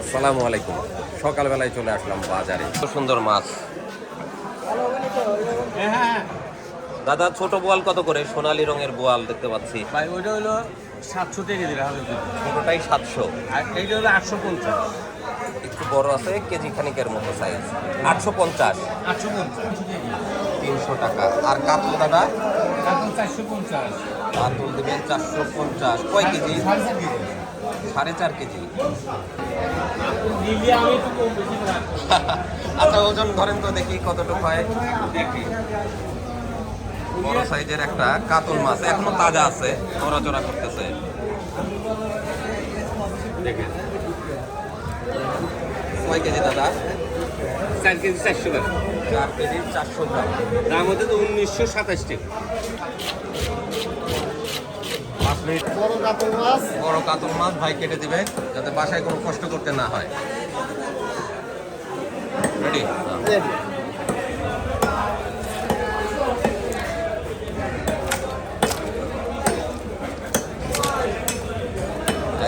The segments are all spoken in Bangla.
আসসালামু আলাইকুম। সকালবেলায় চলে আসলাম বাজারে। সুন্দর মাছ। দাদা ছোট বোয়াল কত করে? সোনালী রঙের বোয়াল দেখতে পাচ্ছি। ভাই ওইটা হলো সাতশো টাকা দিলে হবে ছোটটাই সাতশো। আর এইটা হলো আটশো পঞ্চাশ। একটু বড় আছে কেজি খানিকের মতো সাইজ আটশো পঞ্চাশ। আটশো পঞ্চাশ। তিনশো টাকা। আর কাতল দাদা? চারশো পঞ্চাশ। কাতল দেবেন চারশো পঞ্চাশ। কয় কেজি। সাড়ে চার কেজি। আচ্ছা ওজন ধরেন তো দেখি কতটুকু হয়। দেখি। বড় সাইজের একটা কাতল মাছ এখনও তাজা আছে নড়াচড়া করতেছে। দেখেন। কয় কেজি দাদা? চার কেজি চারশো টাকা চার কেজি চারশো গ্রাম। দাম হচ্ছে তো উনিশশো সাতাশ টাকা। পাঁচ বড় কাতল মাছ। বড় কাতল মাছ ভাই কেটে দিবে যাতে বাসায় কোনো কষ্ট করতে না হয়। রেডি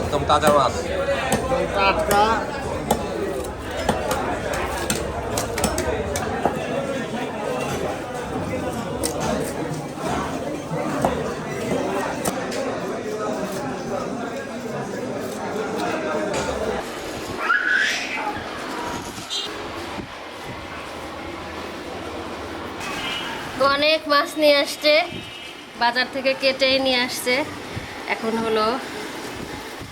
একদম তাজা মাছ। টাটকা। অনেক মাছ নিয়ে আসছে, বাজার থেকে কেটেই নিয়ে আসছে। এখন হলো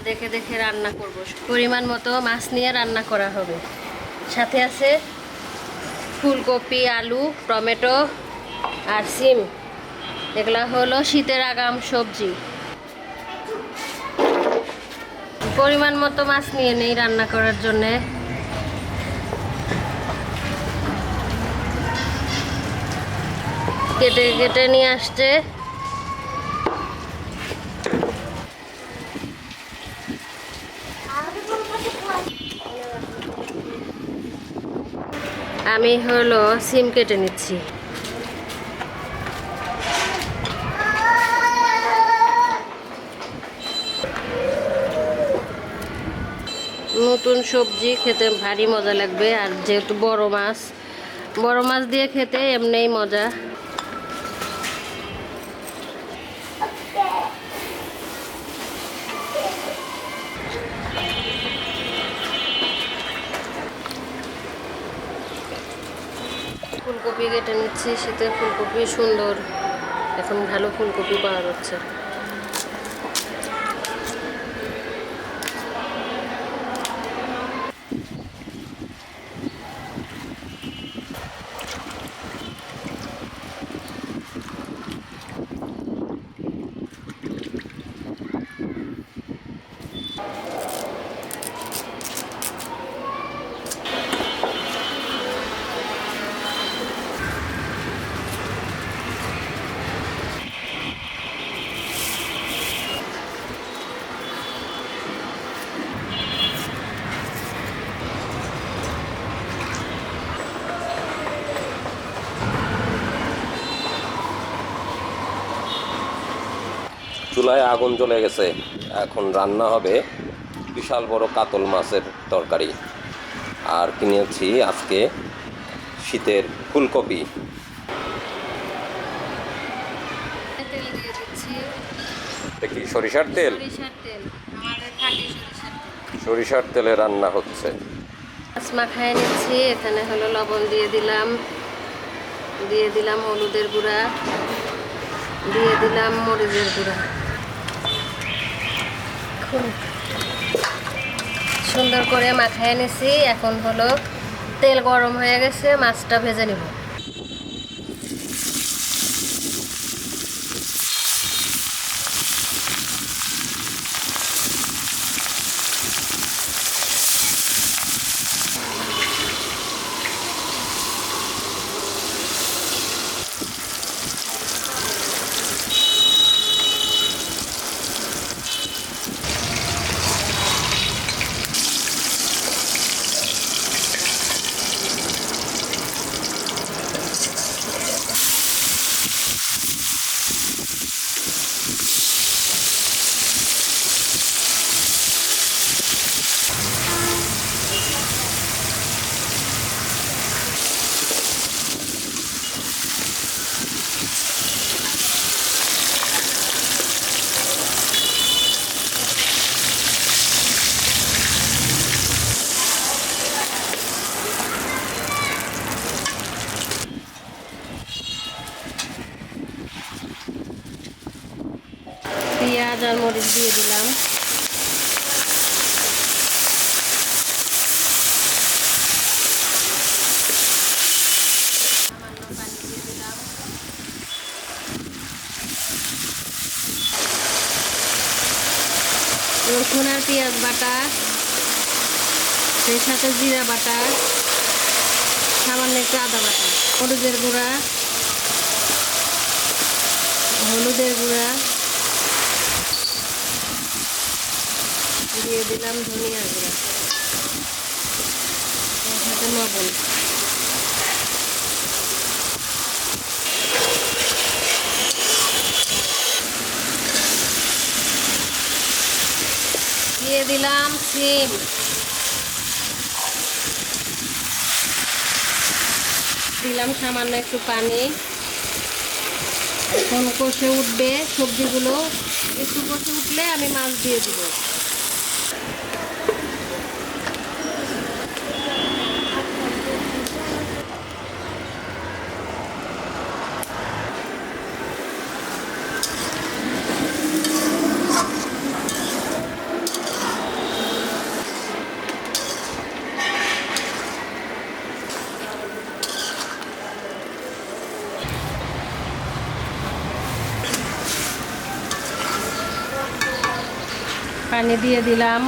দেখে দেখে রান্না করব। পরিমাণ মতো মাছ নিয়ে রান্না করা হবে। সাথে আছে ফুলকপি, আলু, টমেটো আর সিম। এগুলা হলো শীতের আগাম সবজি। পরিমাণ মতো মাছ নিয়ে নেই রান্না করার জন্যে। কেটে কেটে নিয়ে আসছে। আমি হলো সিম কেটে নিচ্ছি। নতুন সবজি খেতে ভারী মজা লাগবে, আর যেহেতু বড় মাছ বড় মাছ দিয়ে খেতে এমনিই মজা। ফুলকপি কেটে নিচ্ছি শীতের ফুলকপি সুন্দর। এখন ভালো ফুলকপি পাওয়া যাচ্ছে। চুলায় আগুন জ্বলে গেছে। এখন রান্না হবে বিশাল বড় কাতল মাছের তরকারি। আর কিনেছি আজকে শীতের ফুলকপি। দেখি সরিষার তেল? সরিষার তেল। সরিষার তেল। সরিষার তেলে রান্না হচ্ছে। মাছ মাখায় নিচ্ছি। এখানে হলো লবণ দিয়ে দিলাম। দিয়ে দিলাম হলুদের গুঁড়া। দিয়ে দিলাম মরিচের গুঁড়া। সুন্দর করে মাখায় নিছি। এখন হলো তেল গরম হয়ে গেছে মাছটা ভেজে নিব। রসুন আর পেঁয়াজ বাটা, সেই সাথে জিরা বাটা, সামান্য একটু আদা বাটা, হলুদের গুঁড়া হলুদের গুঁড়া। দিয়ে দিলাম ধনিয়া গুঁড়া। সাথে লবণ দিয়ে দিলাম সিম দিলাম সামান্য একটু পানি। এখন কষে উঠবে সবজিগুলো। একটু কষে উঠলে আমি মাছ দিয়ে দিব। পানি দিয়ে দিলাম।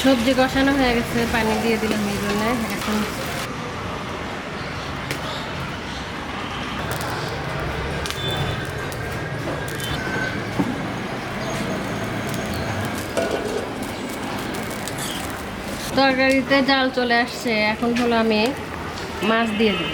সবজি কষানো হয়ে গেছে, পানি দিয়ে দিলাম এই জন্য। এখন তরকারিতে জাল চলে আসছে। এখন হলো আমি মাছ দিয়ে দিব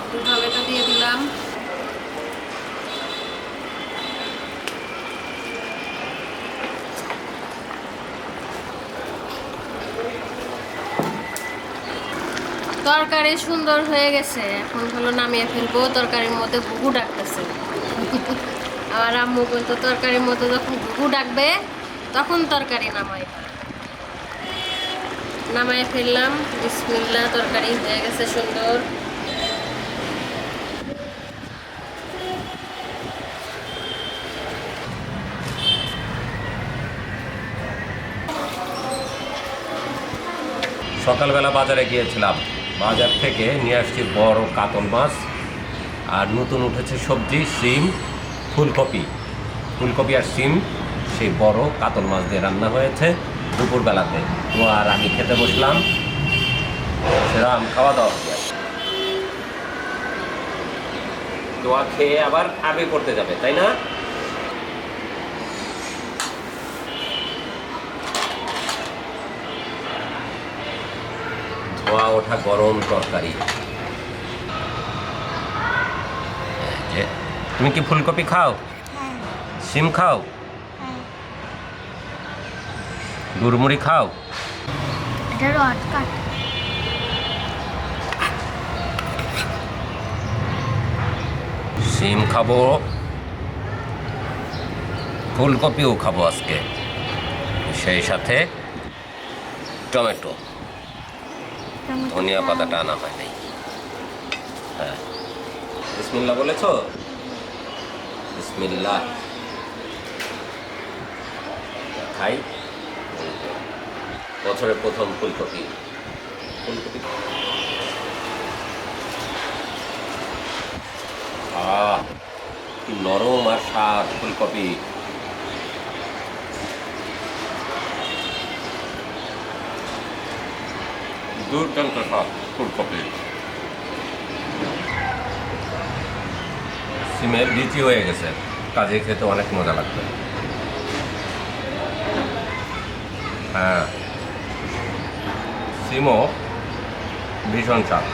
একটু টমেটো দিয়ে দিলাম তরকারি সুন্দর হয়ে গেছে। এখন হলো নামিয়ে ফেলব, তরকারির মধ্যে ঘুঘু ডাকতেছে। আমার আম্মু বলতো তরকারির মধ্যে যখন ঘুঘু ডাকবে, তখন তরকারি নামাই। নামাই ফেললাম বিসমিল্লা তরকারি হয়ে গেছে সুন্দর। সকালবেলা বাজারে গিয়েছিলাম। বাজার থেকে নিয়ে আসছি বড় কাতল মাছ। আর নতুন উঠেছে সবজি সিম ফুলকপি। ফুলকপি আর সিম সেই বড় কাতল মাছ দিয়ে রান্না হয়েছে দুপুরবেলাতে। তো আর আমি খেতে বসলাম। সেরকম খাওয়া দাওয়া। দোয়া খেয়ে আবার আবে করতে যাবে, তাই না? ধোয়া ওঠা গরম তরকারি। তুমি কি ফুলকপি খাও? সিম খাও? গুড়মুড়ি খাও? এটা রড কাট। সিম খাব। ফুলকপিও খাব আজকে। সেই সাথে টমেটো। ধনিয়া পাতাটা আনা হয় নাই। হ্যাঁ। বিসমিল্লা বলেছ? বিসমিল্লা খাই বছরের প্রথম ফুলকপি। ফুলকপি। কি নরম আর স্বাদ ফুলকপি। দুর্দান্ত স্বাদ ফুলকপি সিমের বিচি হয়ে গেছে। কাজে খেতে অনেক মজা লাগবে। হ্যাঁ। সিমও ভীষণ স্বাদ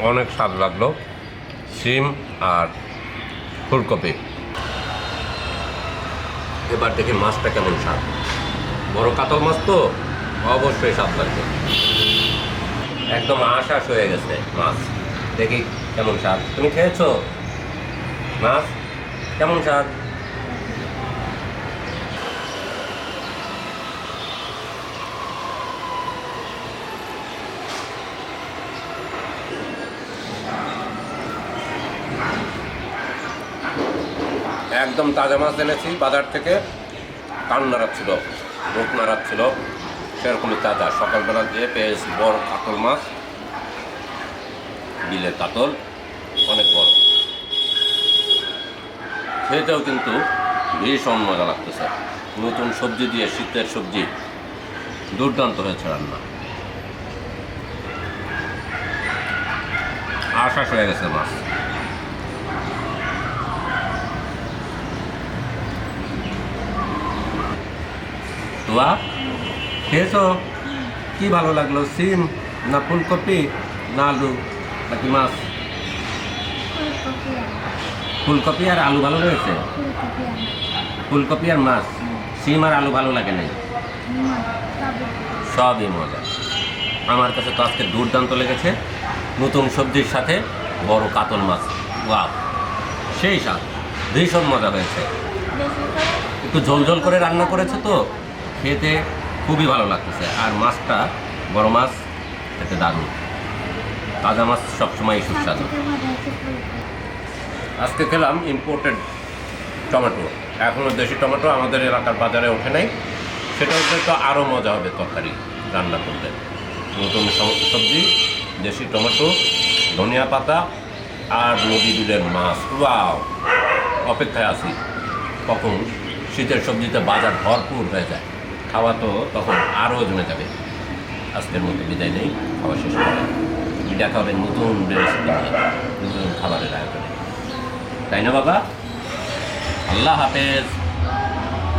অনেক স্বাদ লাগল। সিম আর ফুলকপি। এবার দেখি মাছটা কেমন স্বাদ। বড় কাতল মাছ তো? অবশ্যই স্বাদ লাগবে। একদম আশাস হয়ে গেছে মাছ। দেখি কেমন স্বাদ। তুমি খেয়েছো? মাছ, কেমন স্বাদ? একদম তাজা মাছ এনেছি, বাজার থেকে। কান নাড়াচ্ছিল মুখ নাড়াচ্ছিল সেরকমই তাজা। সকালবেলা গিয়ে পেয়েছি বড় কাতল মাছ, বিলের কাতল, অনেক বড়। খেতেও কিন্তু ভীষণ মজা লাগতেছে। নতুন সবজি দিয়ে শীতের সবজি, দুর্দান্ত হয়েছে রান্না। আশ্বাস হয়ে গেছে মাছ। তোয়া খেয়েছো? কি ভালো লাগল, সিম না ফুলকপি না আলু নাকি মাছ? ফুলকপি আর আলু ভালো রয়েছে? ফুলকপি আর মাছ, সিম আর আলু ভালো লাগে নাই? সবই মজা। আমার কাছে তো আজকে দুর্দান্ত লেগেছে। নতুন সবজির সাথে বড় কাতল মাছ। ওয়াও, সেই স্বাদ। ভীষণ মজা হয়েছে। একটু ঝোল ঝোল করে রান্না করেছে তো? খেতে খুবই ভালো লাগতেছে। আর মাছটা বড় মাছ খেতে দারুণ। তাজা মাছ সবসময় সুস্বাদু। আজকে খেলাম ইম্পোর্টেড টমেটো। এখনও দেশি টমেটো আমাদের এলাকার বাজারে ওঠে নাই। সেটা হচ্ছে তো আরও মজা হবে তরকারি, রান্না করতে। নতুন সব- সবজি, দেশি টমেটো, ধনিয়া পাতা আর নদী বিলের মাছ। ওয়াও! অপেক্ষায় আছি। কখন? শীতের সবজিতে বাজার ভরপুর হয়ে যায়। খাওয়া তো তখন আরও জমে যাবে। আজকের মধ্যে বিদায় নেই, খাওয়া শেষ করে। দেখা হবে নতুন রেসিপি নিয়ে নতুন খাবারের আয়োজনে। তাই না বাবা? আল্লাহ হাফেজ।